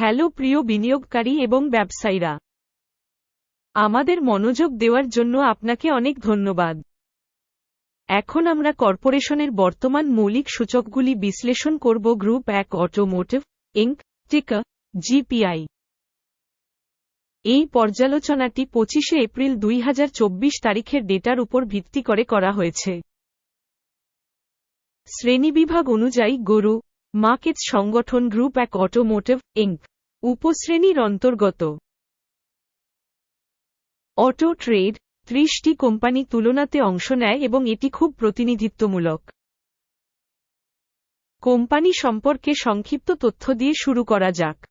Hello প্রিয় বিনিয়োগকারী এবং ব্যবসায়ীরা। আমাদের মনোযোগ দেওয়ার জন্য আপনাকে অনেক ধন্যবাদ। এখন আমরা কর্পোরেশনের বর্তমান মৌলিক সূচকগুলি বিশ্লেষণ করব গ্রুপ এক অটোমোটিভ ইঙ্ক টিকা, জিপিআই। এই পর্যালোচনাটি পঁচিশে এপ্রিল দুই হাজার চব্বিশ তারিখের ডেটার উপর ভিত্তি করে করা হয়েছে। শ্রেণীবিভাগ অনুযায়ী গরু মার্কেটস সংগঠন গ্রুপ এক অটোমোটিভ ইঙ্ক উপশ্রেণীর অন্তর্গত। অটো ট্রেড ত্রিশটি কোম্পানি তুলনাতে অংশ নেয় এবং এটি খুব প্রতিনিধিত্বমূলক। কোম্পানি সম্পর্কে সংক্ষিপ্ত তথ্য দিয়ে শুরু করা যাক।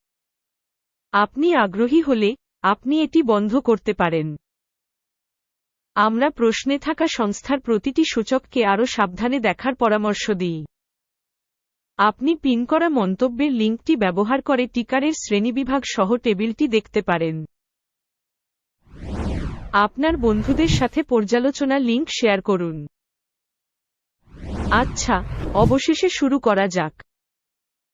আপনি আগ্রহী হলে আপনি এটি বন্ধ করতে পারেন। আমরা প্রশ্নে থাকা সংস্থার প্রতিটি সূচককে আরও সাবধানে দেখার পরামর্শ দিই। আপনি পিন করা মন্তব্যের লিঙ্কটি ব্যবহার করে টিকারের শ্রেণীবিভাগ সহ টেবিলটি দেখতে পারেন। আপনার বন্ধুদের সাথে পর্যালোচনা লিঙ্ক শেয়ার করুন। আচ্ছা অবশেষে শুরু করা যাক।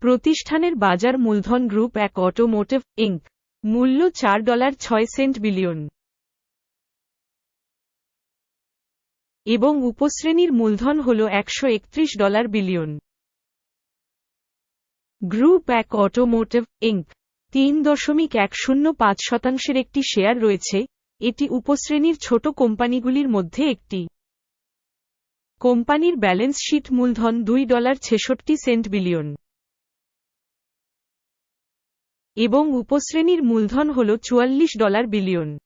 প্রতিষ্ঠানের বাজার মূলধন গ্রুপ এক অটোমোটিভ ইঙ্ক মূল্য চার ডলার ছয় সেন্ট বিলিয়ন। এবং উপশ্রেণীর মূলধন হল একশো একত্রিশ ডলার বিলিয়ন। গ্রুপ এক অটোমোটিভ, ইঙ্ক। তিন দশমিক এক শূন্য পাঁচ শতাংশের একটি শেয়ার রয়েছে। এটি উপশ্রেণীর ছোট কোম্পানিগুলির মধ্যে একটি। কোম্পানির ব্যালেন্স শিট মূলধন দুই ডলার ছেষট্টি সেন্ট বিলিয়ন। এবং উপশ্রেণীর মূলধন হল চুয়াল্লিশ ডলার বিলিয়ন।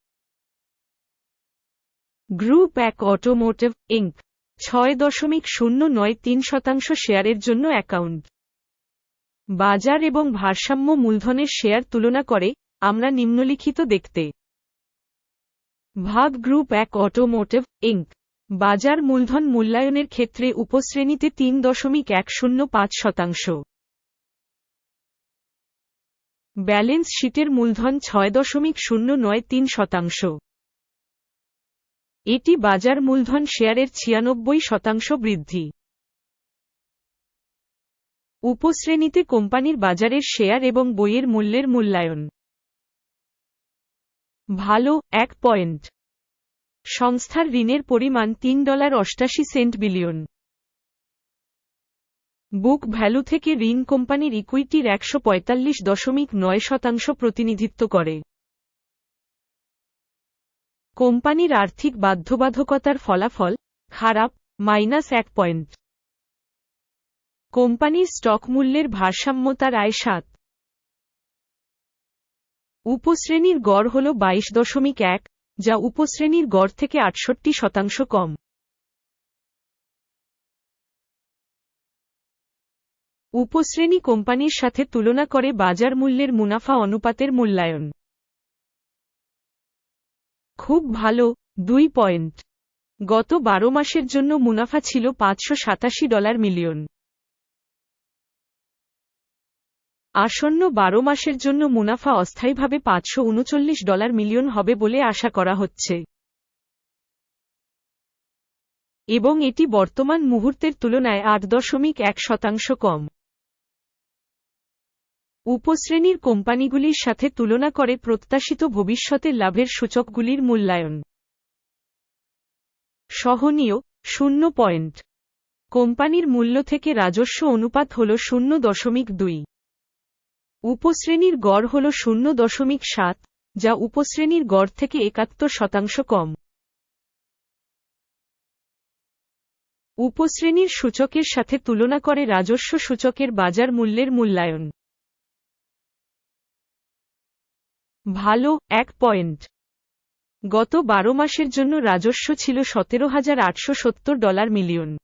গ্রুপ এক অটোমোটিভ, ইঙ্ক। ছয় দশমিক শূন্য নয় তিন শতাংশ শেয়ারের জন্য অ্যাকাউন্ট। বাজার এবং ভারসাম্য মূলধনের শেয়ার তুলনা করে, আমরা নিম্নলিখিত দেখতে ভাগ গ্রুপ এক অটোমোটিভ, ইঙ্ক। বাজার মূলধন মূল্যায়নের ক্ষেত্রে উপশ্রেণীতে তিন দশমিক এক শূন্য পাঁচ শতাংশ। ব্যালেন্স শিটের মূলধন ছয় দশমিক শূন্য নয় তিন শতাংশ। এটি বাজার মূলধন শেয়ারের ছিয়ানব্বই শতাংশ বৃদ্ধি। উপশ্রেণীতে কোম্পানির বাজারের শেয়ার এবং বইয়ের মূল্যের মূল্যায়ন। ভালো, এক পয়েন্ট। সংস্থার ঋণের পরিমাণ তিন ডলার অষ্টাশি সেন্ট বিলিয়ন। বুক ভ্যালু থেকে ঋণ কোম্পানির ইকুইটির একশো পঁয়তাল্লিশ দশমিক নয় শতাংশ প্রতিনিধিত্ব করে। কোম্পানির আর্থিক বাধ্যবাধকতার ফলাফল, খারাপ, মাইনাস এক পয়েন্ট। কোম্পানির স্টক মূল্যের ভারসাম্যতার আয় সাত। উপশ্রেণীর গড় হল বাইশ দশমিক এক, যা উপশ্রেণীর গড় থেকে আটষট্টি শতাংশ কম। উপশ্রেণী কোম্পানির সাথে তুলনা করে বাজার মূল্যের মুনাফা অনুপাতের মূল্যায়ন। খুব ভালো, দুই পয়েন্ট। গত বারো মাসের জন্য মুনাফা ছিল পাঁচশো সাতাশি ডলার মিলিয়ন। আসন্ন বারো মাসের জন্য মুনাফা অস্থায়ীভাবে পাঁচশো উনচল্লিশ ডলার মিলিয়ন হবে বলে আশা করা হচ্ছে। এবং এটি বর্তমান মুহূর্তের তুলনায় আট দশমিক এক শতাংশ কম। উপশ্রেণীর কোম্পানিগুলির সাথে তুলনা করে প্রত্যাশিত ভবিষ্যতের লাভের সূচকগুলির মূল্যায়ন। সহনীয়, শূন্য পয়েন্ট। কোম্পানির মূল্য থেকে রাজস্ব অনুপাত হল শূন্য দশমিক দুই। উপশ্রেণীর গড় হল শূন্য দশমিক সাত, যা উপশ্রেণীর গড় থেকে একাত্তর শতাংশ কম। উপশ্রেণীর সূচকের সাথে তুলনা করে রাজস্ব সূচকের বাজার মূল্যের মূল্যায়ন। ভালো, এক পয়েন্ট। গত বারো মাসের জন্য রাজস্ব ছিল সতেরো হাজার আটশো সত্তর ডলার মিলিয়ন।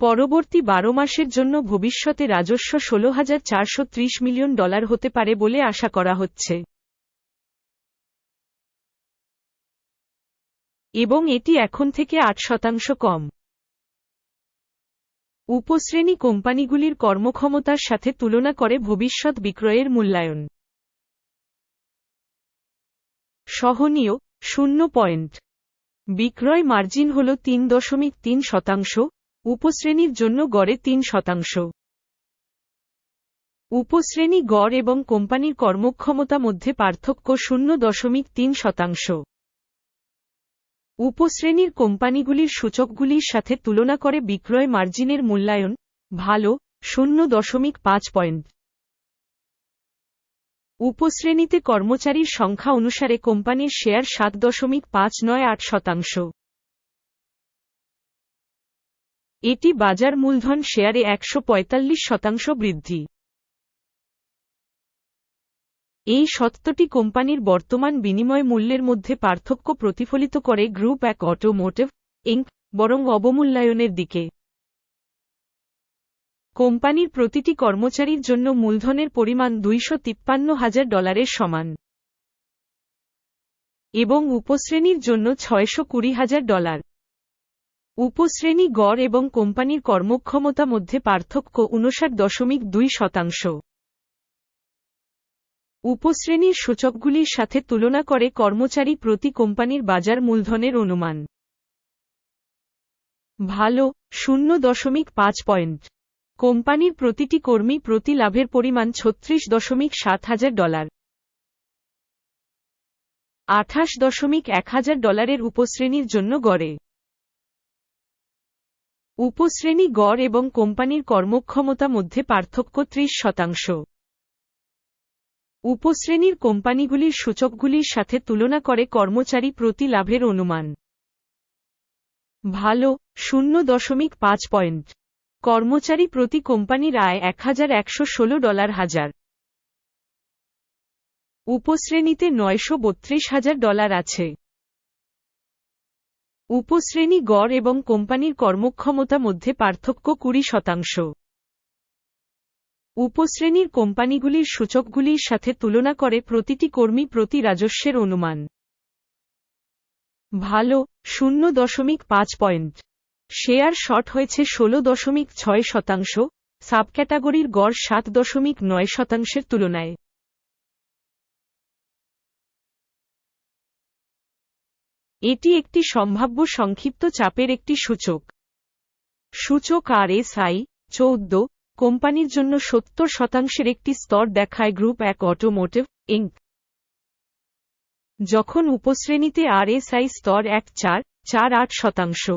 পরবর্তী বারো মাসের জন্য ভবিষ্যতে রাজস্ব ষোলো হাজার চারশো ত্রিশ মিলিয়ন ডলার হতে পারে বলে আশা করা হচ্ছে। এবং এটি এখন থেকে আট শতাংশ কম। উপশ্রেণী কোম্পানিগুলির কর্মক্ষমতার সাথে তুলনা করে ভবিষ্যৎ বিক্রয়ের মূল্যায়ন। সহনীয়, শূন্য পয়েন্ট। বিক্রয় মার্জিন হল তিন দশমিক তিন শতাংশ। উপশ্রেণীর জন্য গড়ে তিন শতাংশ। উপশ্রেণী গড় এবং কোম্পানির কর্মক্ষমতা মধ্যে পার্থক্য শূন্য দশমিক তিন শতাংশ। উপশ্রেণীর কোম্পানিগুলির সূচকগুলির সাথে তুলনা করে বিক্রয় মার্জিনের মূল্যায়ন ভালো, শূন্য দশমিক পাঁচ পয়েন্ট। উপশ্রেণীতে কর্মচারীর সংখ্যা অনুসারে কোম্পানির শেয়ার সাত দশমিক পাঁচ নয় আট শতাংশ। এটি বাজার মূলধন শেয়ারে একশো পঁয়তাল্লিশ শতাংশ বৃদ্ধি। এই সত্যটি কোম্পানির বর্তমান বিনিময় মূল্যের মধ্যে পার্থক্য প্রতিফলিত করে গ্রুপ এক অটোমোটিভ ইঙ্ক বরং অবমূল্যায়নের দিকে। কোম্পানির প্রতিটি কর্মচারীর জন্য মূলধনের পরিমাণ দুইশো হাজার ডলারের সমান এবং উপশ্রেণীর জন্য ছয়শো কুড়ি হাজার ডলার। উপশ্রেণী গড় এবং কোম্পানির কর্মক্ষমতা মধ্যে পার্থক্য উনষাট দশমিক দুই শতাংশ। উপশ্রেণীর সূচকগুলির সাথে তুলনা করে কর্মচারী প্রতি কোম্পানির বাজার মূলধনের অনুমান। ভালো, শূন্য দশমিক পাঁচ পয়েন্ট। কোম্পানির প্রতিটি কর্মী প্রতি লাভের পরিমাণ ছত্রিশ দশমিক সাত হাজার ডলার। আঠাশ দশমিক এক হাজার ডলারের উপশ্রেণীর জন্য গড়ে। উপশ্রেণী গড় এবং কোম্পানির কর্মক্ষমতা মধ্যে পার্থক্য ত্রিশ শতাংশ। উপশ্রেণীর কোম্পানিগুলির সূচকগুলির সাথে তুলনা করে কর্মচারী প্রতি লাভের অনুমান। ভালো, শূন্য দশমিক পাঁচ পয়েন্ট। কর্মচারী প্রতি কোম্পানির আয় এক হাজার একশো ষোলো ডলার হাজার। উপশ্রেণীতে নয়শো বত্রিশ হাজার ডলার আছে। উপশ্রেণী গড় এবং কোম্পানির কর্মক্ষমতা মধ্যে পার্থক্য কুড়ি শতাংশ। উপশ্রেণীর কোম্পানিগুলির সূচকগুলির সাথে তুলনা করে প্রতিটি কর্মী প্রতি রাজস্বের অনুমান। ভালো, শূন্য দশমিক পাঁচ পয়েন্ট। শেয়ার শর্ট হয়েছে ষোলো দশমিক ছয় শতাংশ, সাবক্যাটাগরির গড় সাত দশমিক নয় শতাংশের তুলনায়। এটি একটি সম্ভাব্য সংক্ষিপ্ত চাপের একটি সূচক। সূচক আর এস আই চৌদ্দ, কোম্পানির জন্য সত্তর শতাংশের একটি স্তর দেখায় গ্রুপ এক অটোমোটিভ, ইঙ্ক। যখন উপশ্রেণীতে আর এস আই স্তর এক চার চার আট শতাংশ।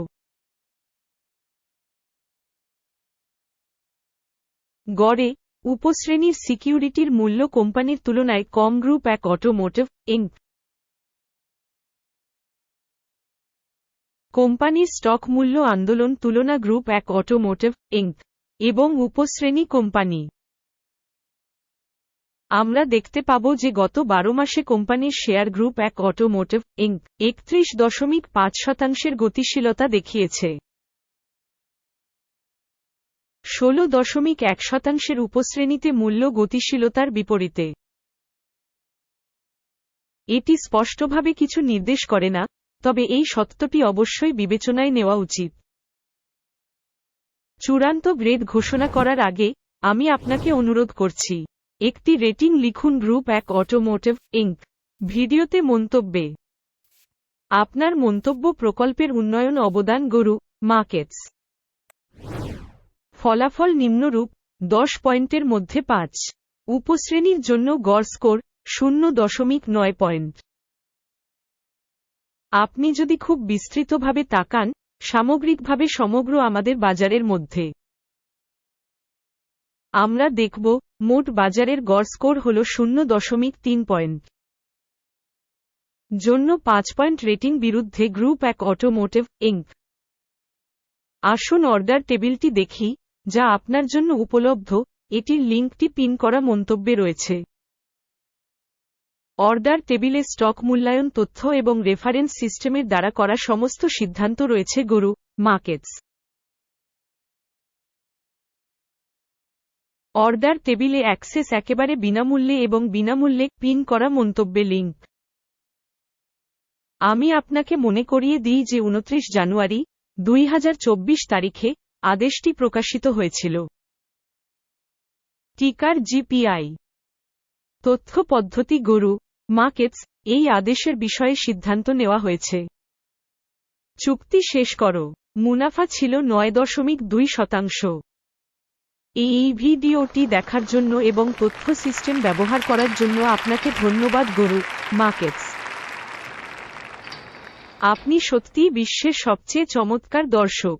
গড়ে, উপশ্রেণীর সিকিউরিটির মূল্য কোম্পানির তুলনায় কম গ্রুপ এক অটোমোটিভ, ইঙ্ক। কোম্পানির স্টক মূল্য আন্দোলন তুলনা গ্রুপ এক অটোমোটিভ, ইঙ্ক, এবং উপশ্রেণী কোম্পানি। আমরা দেখতে পাব যে গত বারো মাসে কোম্পানির শেয়ার গ্রুপ এক অটোমোটিভ, ইঙ্ক, একত্রিশ দশমিক পাঁচ শতাংশের গতিশীলতা দেখিয়েছে। ষোলো দশমিক এক শতাংশের উপশ্রেণীতে মূল্য গতিশীলতার বিপরীতে। এটি স্পষ্টভাবে কিছু নির্দেশ করে না তবে এই সত্যটি অবশ্যই বিবেচনায় নেওয়া উচিত। চূড়ান্ত গ্রেড ঘোষণা করার আগে, আমি আপনাকে অনুরোধ করছি, একটি রেটিং লিখুন গ্রুপ এক অটোমোটিভ, ইঙ্ক, ভিডিওতে মন্তব্যে। আপনার মন্তব্য প্রকল্পের উন্নয়ন অবদান গরু, মার্কেটস। ফলাফল নিম্নরূপ, দশ পয়েন্টের মধ্যে পাঁচ। উপশ্রেণীর জন্য গড় স্কোর, শূন্য দশমিক নয় পয়েন্ট। আপনি যদি খুব বিস্তৃতভাবে তাকান, সামগ্রিকভাবে সমগ্র আমাদের বাজারের মধ্যে। আমরা দেখব, মোট বাজারের গড় স্কোর হল শূন্য দশমিক তিন পয়েন্ট। জন্য পাঁচ পয়েন্ট রেটিং বিরুদ্ধে গ্রুপ এক অটোমোটিভ ইঙ্ক আসুন অর্ডার টেবিলটি দেখি, যা আপনার জন্য উপলব্ধ, এটির লিঙ্কটি পিন করা মন্তব্যে রয়েছে। অর্ডার টেবিলে স্টক মূল্যায়ন তথ্য এবং রেফারেন্স সিস্টেমের দ্বারা করা সমস্ত সিদ্ধান্ত রয়েছে, গরু মার্কেটস অর্ডার টেবিলে অ্যাক্সেস একেবারে বিনামূল্যে এবং বিনামূল্যে পিন করা মন্তব্যে লিঙ্ক। আমি আপনাকে মনে করিয়ে দিই যে উনত্রিশ জানুয়ারি, দুই হাজার চব্বিশ তারিখে আদেশটি প্রকাশিত হয়েছিল। টিকার জিপিআই। তথ্য পদ্ধতি গরু, মার্কেটস, এই আদেশের বিষয়ে সিদ্ধান্ত নেওয়া হয়েছে। চুক্তি শেষ করো। মুনাফা ছিল নয় দশমিক দুই শতাংশ। এই ভিডিওটি দেখার জন্য এবং তথ্য সিস্টেম ব্যবহার করার জন্য আপনাকে ধন্যবাদ গরু, মার্কেটস। আপনি সত্যিই বিশ্বের সবচেয়ে চমৎকার দর্শক।